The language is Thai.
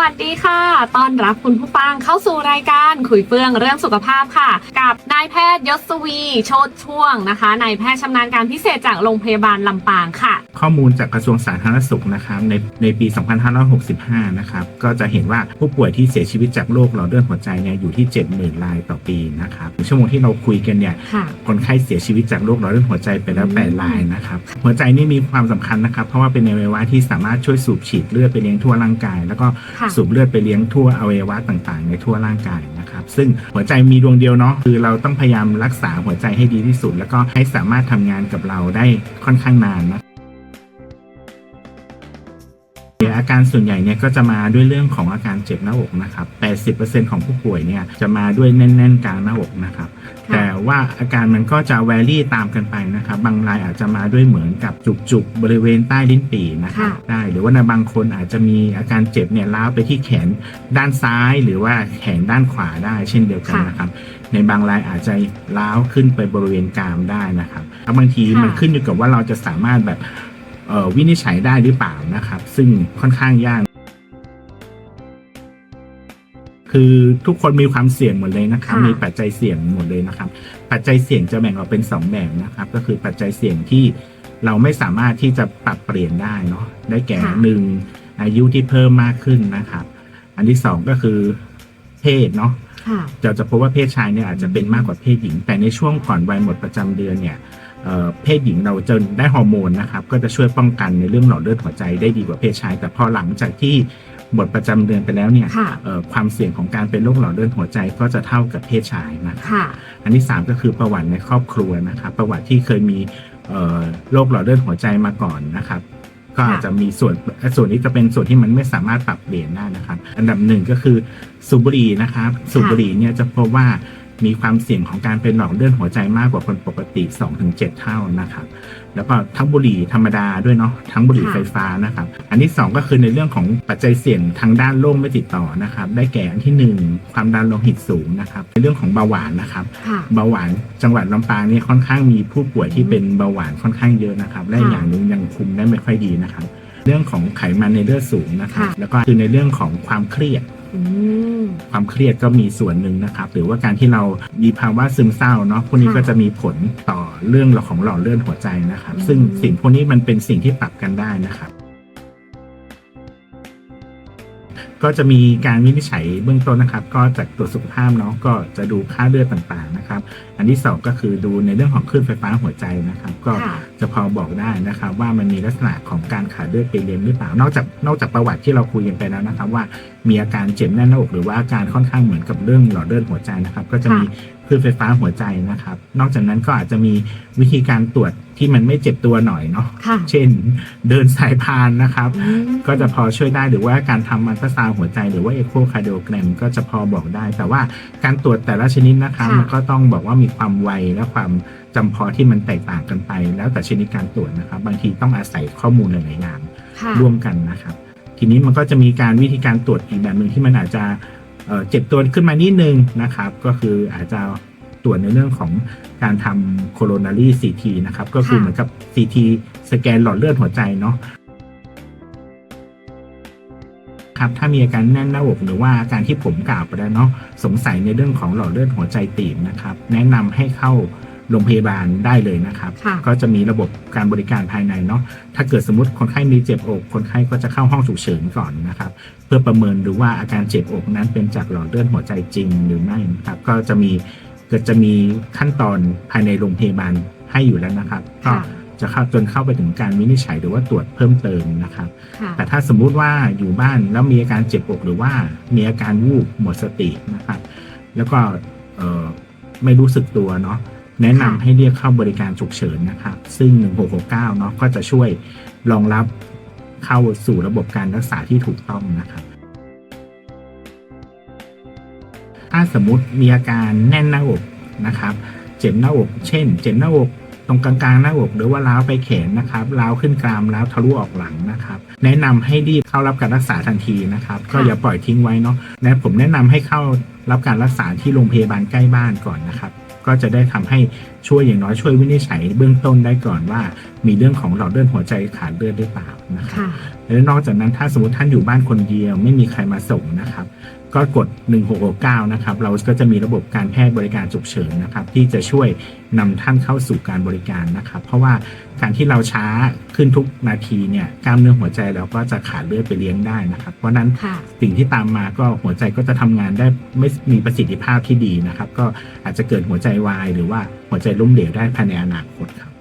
วัสดีค่ะต้อนรับคุณผู้ฟังเข้าสู่รายการคุยเฟื่องเรื่องสุขภาพค่ะ กับนายแพทย์ยศวี โชดช่วงนะคะนายแพทย์ชำนาญการพิเศษจากโรงพยาบาลลำปางค่ะ ข้อมูลจากกระทรวงสาธารณสุขนะครับในในปี 2565 นะครับก็จะเห็นว่าผู้ป่วยที่เสียชีวิตจากโรคหลอดเลือดหัวใจเนี่ยอยู่ที่ 70,000รายต่อปีนะครับชั่วโมงที่เราคุยกันเนี่ยค่ะคนไข้เสียชีวิตจากโรคหลอดเลือดหัวใจไปแล้วอืม8รายนะครับหัวใจนี่มีความสำคัญนะครับเพราะว่าเป็นอวัยวะที่สามารถช่วยสูบฉีดเลือดไปเลี้ยงทั่วร่างกาย แล้วก็ค่ะสูบเลือดไปเลี้ยงทั่วอวัยวะต่างๆ ในทั่วร่างกายนะครับ ซึ่งหัวใจมีดวงเดียวเนาะคือเราต้องพยายามรักษาหัวใจให้ดีที่สุด แล้วก็ให้สามารถทำงานกับเราได้ค่อนข้างนานนะ อาการส่วนใหญ่เนี่ยก็จะมาด้วยเรื่องของอาการเจ็บหน้าอกนะครับ 80%ของผู้ป่วยเนี่ยจะมาด้วยแน่น ๆ กลางหน้าอกนะครับค่ะแต่ว่าอาการมันก็จะแวรี่ตามกันไปนะครับ บางรายอาจจะมาด้วยเหมือนกับจุกๆบริเวณใต้ลิ้นปี่นะครับค่ะได้หรือว่าในบางคนอาจจะมีอาการเจ็บเนี่ยล้าวไปที่แขนด้านซ้าย หรือว่าแขนด้านขวาได้เช่นเดียวกันนะครับ ในบางรายอาจจะล้าวขึ้นไปบริเวณกรามได้นะครับแล้วบางทีมันขึ้นอยู่กับว่าเราจะสามารถแบบเอ่อ วินิจฉัยได้หรือเปล่านะครับ ซึ่งค่อนข้างยาก คือทุกคนมีความเสี่ยงหมดเลยนะครับค่ะมีปัจจัยเสี่ยงหมดเลยนะครับ ปัจจัยเสี่ยงจะแบ่งออกเป็นสองแบบนะครับ ก็คือปัจจัยเสี่ยงที่เราไม่สามารถที่จะปรับเปลี่ยนได้เนาะได้แก่ค่ะหนึ่งอายุที่เพิ่มมากขึ้นนะครับ อันที่สองก็คือเพศเนาะค่ะเราจะพบว่าเพศชายเนี่ยอาจจะเป็นมากกว่าเพศหญิง แต่ในช่วงก่อนวัยหมดประจำเดือนเนี่ย เอ่อเพศหญิงเราจะได้ฮอร์โมนนะครับก็จะช่วยป้องกันในเรื่องหลอดเลือดหัวใจได้ดีกว่าเพศชาย แต่พอหลังจากที่หมดประจำเดือนไปแล้วเนี่ยค่ะเอ่อความเสี่ยงของการเป็นโรคหลอดเลือดหัวใจก็จะเท่ากับเพศชายนะครับค่ะอันที่ 3 ก็คือประวัติในครอบครัวนะครับประวัติที่เคยมีเอ่อโรคหลอดเลือดหัวใจมาก่อนนะครับก็อาจจะมีส่วนส่วนนี้จะเป็นส่วนที่มันไม่สามารถปรับเปลี่ยนได้นะครับ อันดับหนึ่งก็คือสูบบุหรี่นะครับสูบบุหรี่เนี่ยจะพบว่า มีความเสี่ยงของการเป็นหลอดเลือดหัวใจมากกว่าคนปกติ 2-7 เท่านะครับแล้วก็ทั้งบุหรี่ธรรมดาด้วยเนาะทั้งบุหรี่ค่ะไฟฟ้านะครับอันที่สองก็คือในเรื่องของปัจจัยเสี่ยงทางด้านโรคไม่ติดต่อนะครับได้แก่อันที่หนึ่งความดันโลหิตสูงนะครับในเรื่องของเบาหวานนะครับค่ะเบาหวานจังหวัดลำปางเนี่ยค่อนข้างมีผู้ป่วยที่เป็นเบาหวานค่อนข้างเยอะนะครับและค่ะอย่างหนึ่งยังคุมได้ไม่ค่อยดีนะครับ เรื่องของไขมันในเลือดสูงนะครับค่ะ แล้วก็คือในเรื่องของความเครียด อืม ความเครียดก็มีส่วนหนึ่งนะครับ หรือว่าการที่เรามีภาวะซึมเศร้าเนาะพวกนี้ค่ะก็จะมีผลต่อเรื่องของหลอดเลือดหัวใจนะครับ อืม ซึ่งสิ่งพวกนี้มันเป็นสิ่งที่ปรับกันได้นะครับ ก็จะมีการวินิจฉัยเบื้องต้นนะครับ ก็จากตรวจสุขภาพเนาะก็จะดูค่าเลือดต่างๆนะครับ อันที่สองก็คือดูในเรื่องของคลื่นไฟฟ้าหัวใจนะครับ ก็จะพอบอกได้นะครับ ว่ามันมีลักษณะของการขาดเลือดไปเลี้ยงหรือเปล่านอกจากนอกจากประวัติที่เราคุยกันไปแล้วนะครับว่า มีอาการเจ็บแน่นหน้าอกหรือว่าอาการค่อนข้างเหมือนกับเรื่องหลอดเลือดหัวใจนะครับ ก็จะมีคลื่นไฟฟ้าหัวใจนะครับ นอกจากนั้นก็อาจจะมีวิธีการตรวจที่มันไม่เจ็บตัวหน่อยเนาะค่ะเช่นเดินสายพานนะครับอืมก็จะพอช่วยได้หรือว่าการทำอัลตราซาวด์หัวใจหรือว่าเอ็กโคคาร์ดิโอแกรมก็จะพอบอกได้ แต่ว่าการตรวจแต่ละชนิดนะครับค่ะมันก็ต้องบอกว่ามีความไวและความจำเพาะที่มันแตกต่างกันไป แล้วแต่ชนิดการตรวจนะครับ บางทีต้องอาศัยข้อมูลหลายๆอย่างค่ะร่วมกันนะครับ ทีนี้มันก็จะมีการวิธีการตรวจอีกแบบหนึ่งที่มันอาจจะเอ่อเจ็บตัวขึ้นมานิดนึงนะครับ ก็คืออาจจะตรวจในเรื่องของการทำโคโรนารีซีทีนะครับ ก็คือค่ะเหมือนกับ CT สแกนหลอดเลือดหัวใจเนาะครับถ้ามีอาการแน่นหน้าอกหรือว่าอาการที่ผมกล่าวไปแล้วเนาะสงสัยในเรื่องของหลอดเลือดหัวใจตีบนะครับ แนะนำให้เข้า โรงพยาบาลได้เลยนะครับค่ะก็จะมีระบบการบริการภายในเนาะถ้าเกิดสมมติคนไข้มีเจ็บอก คนไข้ก็จะเข้าห้องฉุกเฉินก่อนนะครับ เพื่อประเมินดูว่าอาการเจ็บอกนั้นเป็นจากหลอดเลือดหัวใจจริงหรือไม่นะครับก็จะมีก็จะมีขั้นตอนภายในโรงพยาบาลให้อยู่แล้วนะครับก็ค่ะจะเข้าจนเข้าไปถึงการวินิจฉัยหรือว่าตรวจเพิ่มเติมนะครับค่ะแต่ถ้าสมมุติว่าอยู่บ้านแล้วมีอาการเจ็บอกหรือว่ามีอาการวูบหมดสตินะครับ แล้วก็เอ่อไม่รู้สึกตัวเนาะ แนะนำให้เรียกเข้าบริการฉุกเฉินนะครับ ซึ่ง 1669 เนาะก็จะช่วยรองรับเข้าสู่ระบบการรักษาที่ถูกต้องนะครับ ถ้าสมมติมีอาการแน่นหน้าอกนะครับ เจ็บหน้าอก เช่น เจ็บหน้าอกตรงกลางๆหน้าอกหรือว่าล้าวไปแขนนะครับล้าวขึ้นกรามล้าวทะลุออกหลังนะครับ แนะนำให้รีบเข้ารับการรักษาทันทีนะครับ ก็อย่าปล่อยทิ้งไว้เนาะและผมแนะนำให้เข้ารับการรักษาที่โรงพยาบาลใกล้บ้านก่อนนะครับ ก็จะได้ทำให้ช่วยอย่างน้อยช่วยวินิจฉัยเบื้องต้นได้ก่อนว่า มีเรื่องของหลอดเลือดหัวใจขาดเลือดหรือเปล่านะครับค่ะและนอกจากนั้นถ้าสมมติท่านอยู่บ้านคนเดียว ไม่มีใครมาส่งนะครับก็กด 1669 นะครับ เราก็จะมีระบบการแพทย์บริการฉุกเฉินนะครับ ที่จะช่วยนำท่านเข้าสู่การบริการนะครับ เพราะว่าการที่เราช้าขึ้นทุกนาทีเนี่ยกล้ามเนื้อหัวใจเราก็จะขาดเลือดไปเลี้ยงได้นะครับ เพราะฉะนั้นค่ะสิ่งที่ตามมาก็หัวใจก็จะทำงานได้ไม่มีประสิทธิภาพที่ดีนะครับ ก็อาจจะเกิดหัวใจวาย หรือว่าหัวใจล้มเหลวได้ภายในอนาคตครับ